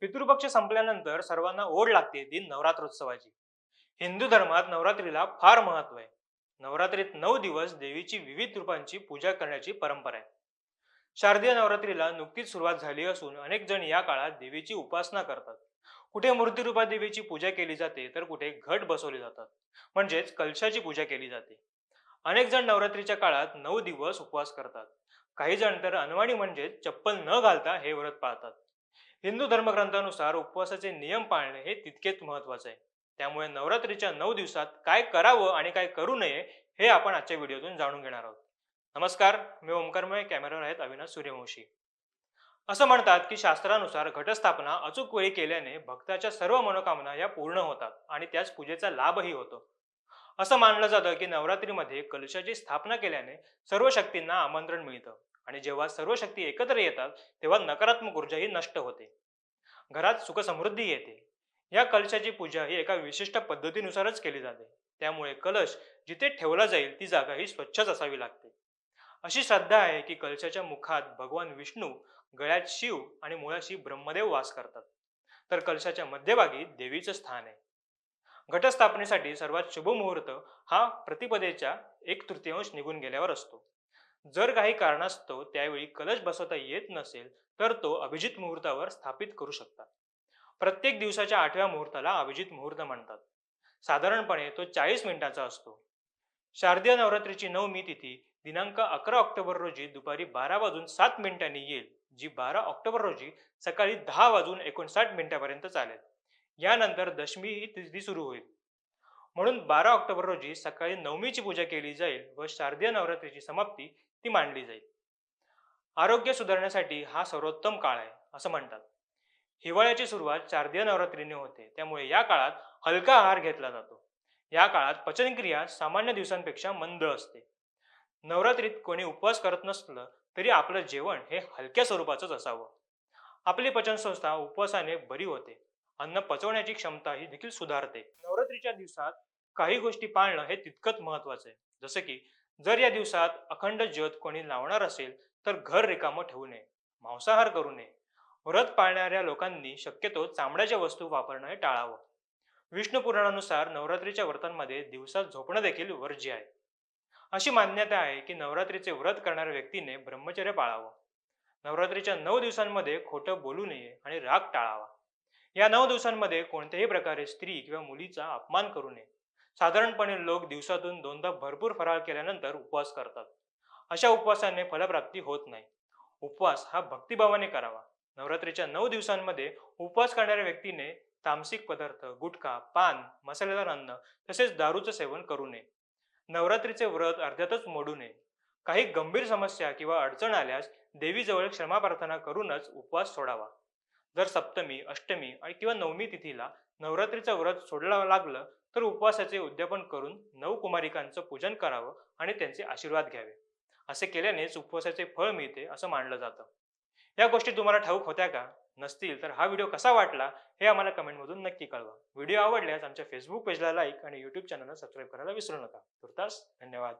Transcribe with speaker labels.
Speaker 1: पितृपक्ष संपल्यानंतर सर्वांना ओढ लागते ती नवरात्रोत्सवाची. हिंदू धर्मात नवरात्रीला फार महत्त्व आहे. नवरात्रीत नऊ दिवस देवीची विविध रूपांची पूजा करण्याची परंपरा आहे. शारदीय नवरात्रीला नुकतीच सुरुवात झाली असून अनेक जण या काळात देवीची उपासना करतात. कुठे मूर्तिरूपा देवीची पूजा केली जाते तर कुठे घट बसवले जातात. म्हणजेच कलशाची पूजा केली जाते. अनेक जण नवरात्रीच्या काळात नऊ दिवस उपवास करतात. काही जण तर अनवाणी म्हणजेच चप्पल न घालता हे व्रत पाळतात. हिंदू धर्मग्रंथानुसार उपवासाचे नियम पाळणे हे तितकेच महत्त्वाचे आहे. त्यामुळे नवरात्रीच्या नऊ दिवसात काय करावं आणि काय करू नये हे आपण आजच्या व्हिडिओतून जाणून घेणार आहोत. नमस्कार मी ओंकारमय कॅमेरावर आहेत अविनाश सूर्यवंशी. असं म्हणतात की शास्त्रानुसार घटस्थापना अचूक वेळी केल्याने भक्ताच्या सर्व मनोकामना या पूर्ण होतात आणि त्याच पूजेचा लाभही होतो. असं मानलं जातं की नवरात्रीमध्ये कलशाची स्थापना केल्याने सर्व शक्तींना आमंत्रण मिळतं. आणि जेव्हा सर्व शक्ती एकत्र येतात तेव्हा नकारात्मक ऊर्जा ही नष्ट होते. घरात सुखसमृद्धी येते. या कलशाची पूजा ही एका विशिष्ट पद्धतीनुसारच केली जाते. त्यामुळे कलश जिथे ठेवला जाईल ती जागा ही स्वच्छच असावी लागते. अशी श्रद्धा आहे की कलशाच्या मुखात भगवान विष्णू गळ्यात शिव आणि मुळाशी ब्रह्मदेव वास करतात. तर कलशाच्या मध्यभागी देवीचं स्थान आहे. घटस्थापनेसाठी सर्वात शुभ मुहूर्त हा प्रतिपदेच्या एक तृतीयांश निघून गेल्यावर असतो. जर काही कारणास्तव त्यावेळी कलश बसवता येत नसेल तर तो अभिजित मुहूर्तावर स्थापित करू शकतात. प्रत्येक दिवसाच्या आठव्या मुहूर्ताला अभिजित मुहूर्त म्हणतात. साधारणपणे तो चाळीस मिनिटांचा असतो. शारदीय नवरात्रीची नवमी तिथी दिनांक अकरा ऑक्टोबर रोजी दुपारी बारा वाजून सात मिनिटांनी येईल जी बारा ऑक्टोबर रोजी सकाळी दहा वाजून एकोणसाठ मिनिटांपर्यंत चालेल. यानंतर दशमी ही तिथी सुरू होईल. म्हणून बारा ऑक्टोबर रोजी सकाळी नवमीची पूजा केली जाईल व शारदीय नवरात्रीची समाप्ती ती मांडली जाईल. आरोग्य सुधारण्यासाठी हा सर्वोत्तम काळ आहे असं म्हणतात. हिवाळ्याची सुरुवात शारदीय नवरात्रीने होते त्यामुळे या काळात हलका आहार घेतला जातो. या काळात पचनक्रिया सामान्य दिवसांपेक्षा मंद असते. नवरात्रीत कोणी उपवास करत नसलं तरी आपलं जेवण हे हलक्या स्वरूपाचंच असावं. आपली पचनसंस्था उपवासाने बरी होते. अन्न पचवण्याची क्षमता ही देखील सुधारते. नवरात्रीच्या दिवसात काही गोष्टी पाळणं हे तितकंच महत्वाचं आहे. जसं की जर या दिवसात अखंड ज्योत कोणी लावणार असेल तर घर रिकामं ठेवू नये मांसाहार करू नये. व्रत पाळणाऱ्या लोकांनी शक्यतो चामड्याच्या वस्तू वापरणं हे टाळावं. विष्णू पुराणानुसार नवरात्रीच्या व्रतांमध्ये दिवसात झोपणं देखील वर्ज्य आहे. अशी मान्यता आहे की नवरात्रीचे व्रत करणाऱ्या व्यक्तीने ब्रह्मचर्य पाळावं. नवरात्रीच्या नऊ दिवसांमध्ये खोटं बोलू नये आणि राग टाळावा. या नऊ दिवसांमध्ये कोणत्याही प्रकारे स्त्री किंवा मुलीचा अपमान करू नये. साधारणपणे लोक दिवसातून दोनदा भरपूर फराळ केल्यानंतर उपवास करतात. अशा उपवासाने फलप्राप्ती होत नाही. उपवास हा भक्तिभावाने करावा. नवरात्रीच्या नऊ दिवसांमध्ये उपवास करणाऱ्या व्यक्तीने तामसिक पदार्थ गुटखा पान मसालेदार अन्न तसेच दारूचं सेवन करू नये. नवरात्रीचे व्रत अर्ध्यातच मोडू नये. काही गंभीर समस्या किंवा अडचण आल्यास देवीजवळ क्षमा प्रार्थना करूनच उपवास सोडावा. जर सप्तमी अष्टमी किंवा नवमी तिथीला नवरात्रीचं व्रत सोडलं लागलं तर उपवासाचे उद्यापन करून नऊ कुमारिकांचं पूजन करावं आणि त्यांचे आशीर्वाद घ्यावे. असे केल्यानेच उपवासाचे फळ मिळते असं मानलं जातं. या गोष्टी तुम्हाला ठाऊक होत्या का? नसतील तर हा व्हिडिओ कसा वाटला हे आम्हाला कमेंटमधून नक्की कळवा. व्हिडिओ आवडल्यास आमच्या फेसबुक पेजला लाईक आणि युट्यूब चॅनलला सबस्क्राईब करायला विसरू नका. तुर्तास धन्यवाद.